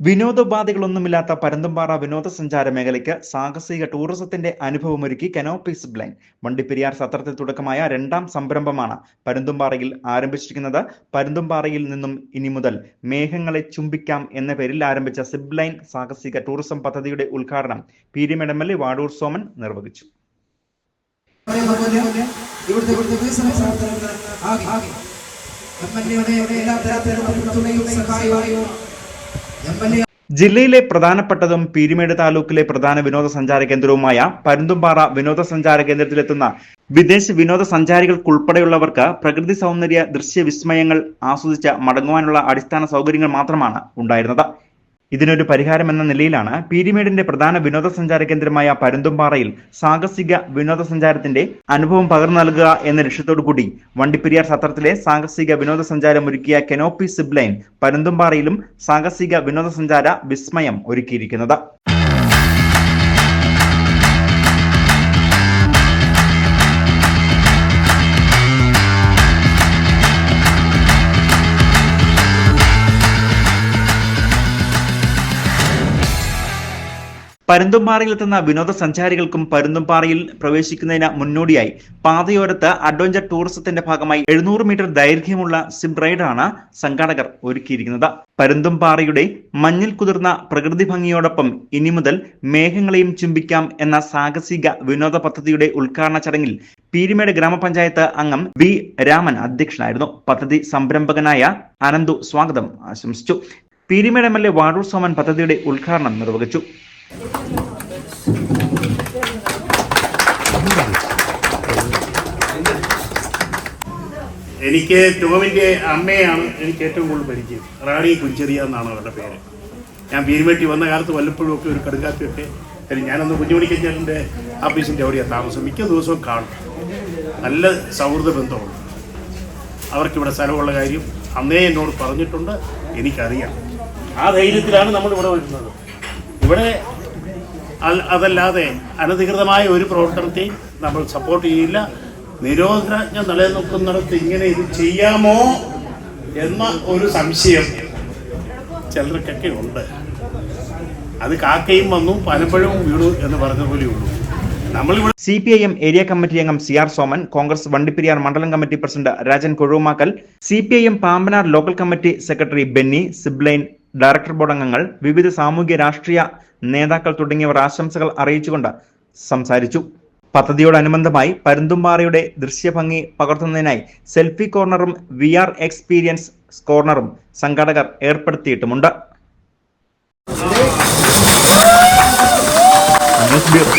വിനോദോപാധികളൊന്നുമില്ലാത്ത പരന്തുംപാറ വിനോദസഞ്ചാര മേഖലയ്ക്ക് സാഹസിക ടൂറിസത്തിന്റെ അനുഭവമൊരുക്കി കനോപ്പീസ് ബ്ലൈൻ. വണ്ടിപ്പെരിയാർ സത്രത്തിൽ തുടക്കമായ രണ്ടാം സംരംഭമാണ് പരുന്തുംപാറയിൽ ആരംഭിച്ചിരിക്കുന്നത്. പരുന്തുംപാറയിൽ നിന്നും ഇനി മുതൽ മേഘങ്ങളെ ചുംബിക്കാം എന്ന പേരിൽ ആരംഭിച്ച സിബ്ലൈൻ സാഹസിക ടൂറിസം പദ്ധതിയുടെ ഉദ്ഘാടനം പീരിമേഡ് വാടൂർ സോമൻ നിർവഹിച്ചു. എല്ലാ തരത്തിലുള്ള പിന്തുണയും സഹായവും ജില്ലയിലെ പ്രധാനപ്പെട്ടതും പീരുമേട് താലൂക്കിലെ പ്രധാന വിനോദസഞ്ചാര കേന്ദ്രവുമായ പരുന്തുംപാറ വിനോദസഞ്ചാര കേന്ദ്രത്തിലെത്തുന്ന വിദേശ വിനോദസഞ്ചാരികൾക്കുൾപ്പെടെയുള്ളവർക്ക് പ്രകൃതി സൗന്ദര്യ ദൃശ്യ വിസ്മയങ്ങൾ ആസ്വദിച്ച് മടങ്ങുവാനുള്ള അടിസ്ഥാന സൗകര്യങ്ങൾ മാത്രമാണ് ഉണ്ടായിരുന്നത്. ഇതിനൊരു പരിഹാരമെന്ന നിലയിലാണ് പീരിമേടിന്റെ പ്രധാന വിനോദസഞ്ചാര കേന്ദ്രമായ പരുന്തുംപാറയിൽ സാഹസിക വിനോദസഞ്ചാരത്തിന്റെ അനുഭവം പകർന്നു നൽകുക എന്ന ലക്ഷ്യത്തോടു കൂടി വണ്ടിപ്പെരിയാർ സത്രത്തിലെ സാഹസിക വിനോദസഞ്ചാരം ഒരുക്കിയ കെനോപ്പി സിബ്ലൈൻ പരുന്തുംപാറയിലും സാഹസിക വിനോദസഞ്ചാര വിസ്മയം ഒരുക്കിയിരിക്കുന്നത്. പരുന്തുംപാറയിലെത്തുന്ന വിനോദസഞ്ചാരികൾക്കും പരുന്തുംപാറയിൽ പ്രവേശിക്കുന്നതിന് മുന്നോടിയായി പാതയോരത്ത് അഡ്വഞ്ചർ ടൂറിസത്തിന്റെ ഭാഗമായി എഴുന്നൂറ് മീറ്റർ ദൈർഘ്യമുള്ള സിബ് റൈഡാണ് സംഘാടകർ ഒരുക്കിയിരിക്കുന്നത്. പരുന്തുംപാറയുടെ മഞ്ഞിൽ കുതിർന്ന പ്രകൃതി ഭംഗിയോടൊപ്പം ഇനി മുതൽ മേഘങ്ങളെയും ചുംബിക്കാം എന്ന സാഹസിക വിനോദ പദ്ധതിയുടെ ഉദ്ഘാടന ചടങ്ങിൽ പീരിമേട് ഗ്രാമപഞ്ചായത്ത് അംഗം വി രാമൻ അധ്യക്ഷനായിരുന്നു. പദ്ധതി സംരംഭകനായ അനന്തു സ്വാഗതം ആശംസിച്ചു. Peermade M L A Vazhoor Soman പദ്ധതിയുടെ ഉദ്ഘാടനം നിർവഹിച്ചു. എനിക്ക് ടോമിന്റെ അമ്മയാണ് എനിക്ക് ഏറ്റവും കൂടുതൽ പരിചയം. റാണി കുഞ്ചെറിയ എന്നാണ് അവരുടെ പേര്. ഞാൻ പീരുമേട്ടി വന്ന കാലത്ത് വല്ലപ്പോഴും ഒക്കെ ഒരു കടുങ്കാപ്പിയൊക്കെ കാര്യം ഞാനന്ന് കുഞ്ഞുമണിക്കഞ്ചേട്ടന്റെ ഓഫീസിന്റെ അവിടെയാണ് താമസം. മിക്ക ദിവസവും കാണും. നല്ല സൗഹൃദ ബന്ധമുണ്ട് അവർക്കിവിടെ സ്ഥലമുള്ള കാര്യം അന്നേ എന്നോട് പറഞ്ഞിട്ടുണ്ട്. എനിക്കറിയാം. ആ ധൈര്യത്തിലാണ് നമ്മൾ ഇവിടെ വരുന്നത്. ഇവിടെ അതല്ലാതെ അനധികൃതമായ ഒരു പ്രവർത്തനത്തെയും നമ്മൾ സപ്പോർട്ട് ചെയ്യില്ല. നിരോധനാജ്ഞ നിലനിൽക്കുന്നിടത്ത് ഇങ്ങനെ ഇത് ചെയ്യാമോ എന്ന ഒരു സംശയം ചിലർക്കൊക്കെ ഉണ്ട്. അത് കാക്കയും വന്നു പലപ്പോഴും വീണു എന്ന് പറഞ്ഞ പോലെയുള്ളൂ C P I M area committee അംഗം സി ആർ സോമൻ കോൺഗ്രസ് വണ്ടിപ്പെരിയാർ മണ്ഡലം committee president Rajan Kozhumakkal C P I M Pambanar local committee secretary Benny zipline director board അംഗങ്ങൾ വിവിധ സാമൂഹ്യ രാഷ്ട്രീയ നേതാക്കൾ തുടങ്ങിയവർ ആശംസകൾ അറിയിച്ചുകൊണ്ട് സംസാരിച്ചു. പദ്ധതിയോടനുബന്ധമായി പരുന്തുംപാറയുടെ ദൃശ്യഭംഗി പകർത്തുന്നതിനായി സെൽഫി കോർണറും വി ആർ എക്സ്പീരിയൻസ് കോർണറും സംഘാടകർ ഏർപ്പെടുത്തിയിട്ടുമുണ്ട്. News bureau